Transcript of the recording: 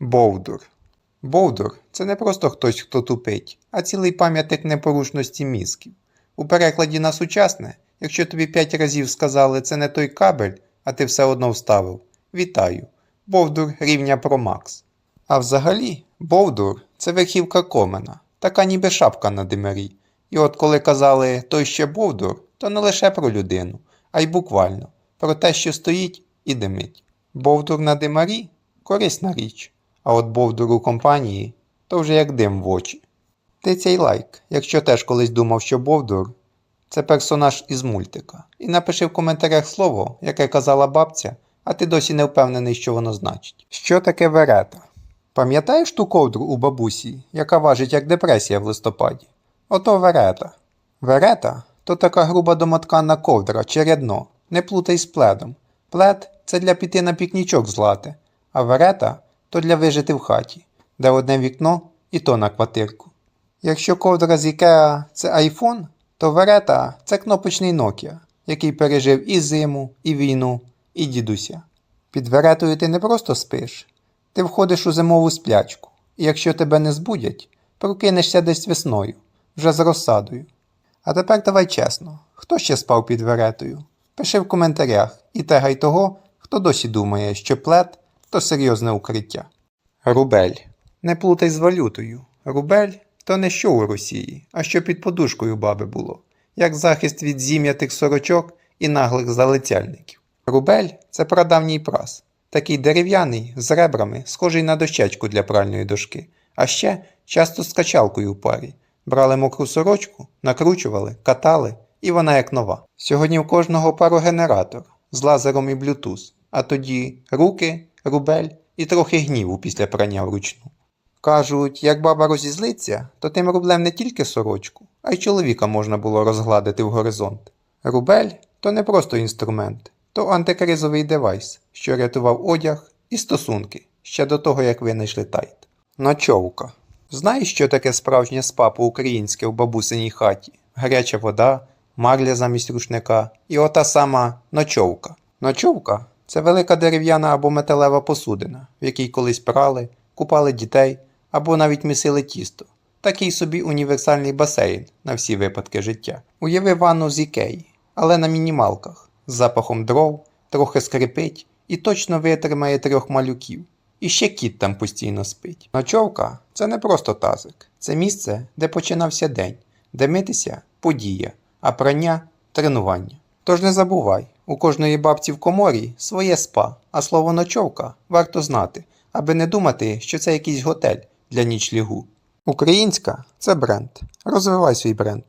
Бовдур. Бовдур це не просто хтось, хто тупить, а цілий пам'ятник непорушності мізків. У перекладі на сучасне, якщо тобі п'ять разів сказали це не той кабель, а ти все одно вставив. Вітаю. Бовдур рівня Pro Max. А взагалі, Бовдур це верхівка комена, така ніби шапка на димарі. І от коли казали той ще Бовдур, то не лише про людину, а й буквально про те, що стоїть і димить. Бовдур на димарі корисна річ, а от Бовдур у компанії то вже як дим в очі. Ти цей лайк, якщо теж колись думав, що Бовдур це персонаж із мультика. І напиши в коментарях слово, яке казала бабця, а ти досі не впевнений, що воно значить. Що таке верета? Пам'ятаєш ту ковдру у бабусі, яка важить як депресія в листопаді? Ото верета. Верета то така груба домотканна ковдра чи рядно, не плутай з пледом. Плед це для піти на пікнічок злати, а верета то для вижити в хаті, де одне вікно і то на квартирку. Якщо ковдра з Ікеа це айфон, то верета це кнопочний Nokia, який пережив і зиму, і війну, і дідуся. Під веретою ти не просто спиш, ти входиш у зимову сплячку, і якщо тебе не збудять, прокинешся десь весною, вже з розсадою. А тепер давай чесно, хто ще спав під веретою? Пиши в коментарях і тегай того, хто досі думає, що плед то серйозне укриття. Рубель. Не плутай з валютою. Рубель то не що у Росії, а що під подушкою баби було, як захист від зім'ятих сорочок і наглих залицяльників. Рубель це прадавній прас, такий дерев'яний, з ребрами, схожий на дощечку для пральної дошки, а ще часто з качалкою у парі. Брали мокру сорочку, накручували, катали, і вона як нова. Сьогодні у кожного парогенератор з лазером і блютуз, а тоді руки, рубель і трохи гніву після прання вручну. Кажуть, як баба розізлиться, то тим рублем не тільки сорочку, а й чоловіка можна було розгладити в горизонт. Рубель то не просто інструмент, то антикризовий девайс, що рятував одяг і стосунки ще до того, як винайшли тайт. Ночовка. Знаєш, що таке справжнє спа по-українськи в бабусиній хаті? Гаряча вода, марля замість рушника і ота сама ночовка. Ночовка це велика дерев'яна або металева посудина, в якій колись прали, купали дітей або навіть місили тісто. Такий собі універсальний басейн на всі випадки життя. Уяви ванну з ікеї, але на мінімалках, з запахом дров, трохи скрипить і точно витримає трьох малюків. І ще кіт там постійно спить. Ночовка це не просто тазик, це місце, де починався день, де митися подія, а прання тренування. Тож не забувай, у кожної бабці в коморі своє спа, а слово ночовка варто знати, аби не думати, що це якийсь готель для нічлігу. Українська це бренд. Розвивай свій бренд.